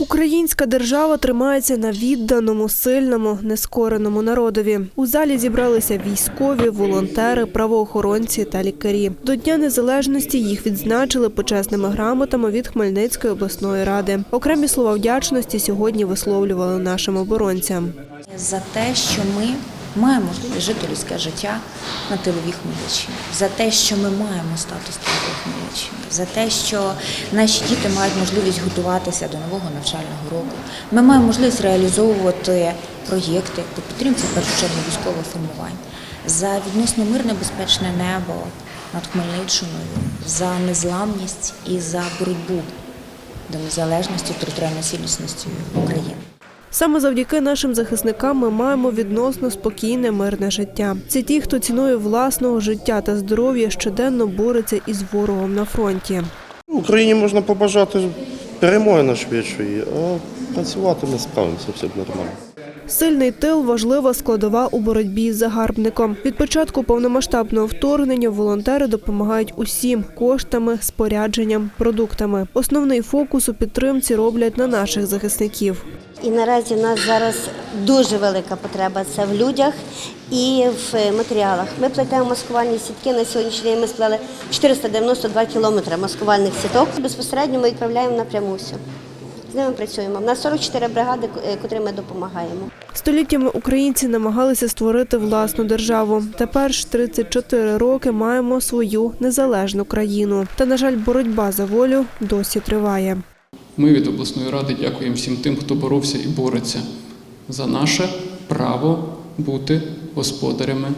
Українська держава тримається на відданому, сильному, нескореному народові. У залі зібралися військові, волонтери, правоохоронці та лікарі. До Дня Незалежності їх відзначили почесними грамотами від Хмельницької обласної ради. Окремі слова вдячності сьогодні висловлювали нашим оборонцям. за те, що ми маємо можливість жити людське життя на тиловій Хмельниччині, за те, що ми маємо статус тилової Хмельниччини, за те, що наші діти мають можливість готуватися до нового навчального року. Ми маємо можливість реалізовувати проєкти по підтримці першу військових формувань, за відносно мирне безпечне небо над Хмельниччиною, за незламність і за боротьбу до незалежності територіальної цілісності України. Саме завдяки нашим захисникам ми маємо відносно спокійне мирне життя. Це ті, хто цінує власного життя та здоров'я, щоденно бореться із ворогом на фронті. Україні можна побажати перемоги найшвидшої, а працювати ми справимося, все нормально. Сильний тил важлива складова у боротьбі з загарбником. Від початку повномасштабного вторгнення волонтери допомагають усім коштами, спорядженням, продуктами. Основний фокус у підтримці роблять на наших захисників. І наразі в нас зараз дуже велика потреба це в людях і в матеріалах. Ми плетемо маскувальні сітки. На сьогоднішній день ми сплели 492 кілометри маскувальних сіток. Безпосередньо ми відправляємо напряму все. З ними працюємо. У нас 44 бригади, е, котрим ми допомагаємо. Століттями українці намагалися створити власну державу. Тепер ж 34 роки маємо свою незалежну країну. Та, на жаль, боротьба за волю досі триває. Ми від обласної ради дякуємо всім тим, хто боровся і бореться за наше право бути господарями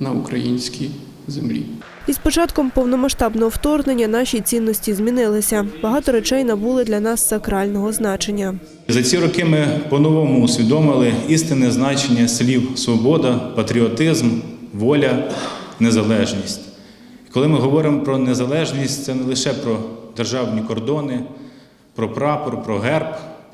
на українській землі. Із початком повномасштабного вторгнення наші цінності змінилися. Багато речей набули для нас сакрального значення. За ці роки ми по-новому усвідомили істинне значення слів свобода, патріотизм, воля, незалежність. І коли ми говоримо про незалежність, це не лише про державні кордони, про прапор, про герб,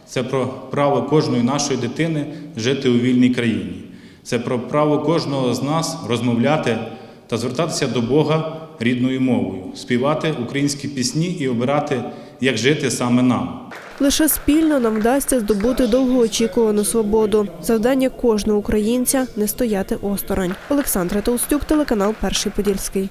це про право кожної нашої дитини жити у вільній країні. Це про право кожного з нас розмовляти та звертатися до Бога рідною мовою, співати українські пісні і обирати, як жити саме нам. Лише спільно нам вдасться здобути довгоочікувану свободу. Завдання кожного українця не стояти осторонь. Олександра Толстюк, телеканал Перший Подільський.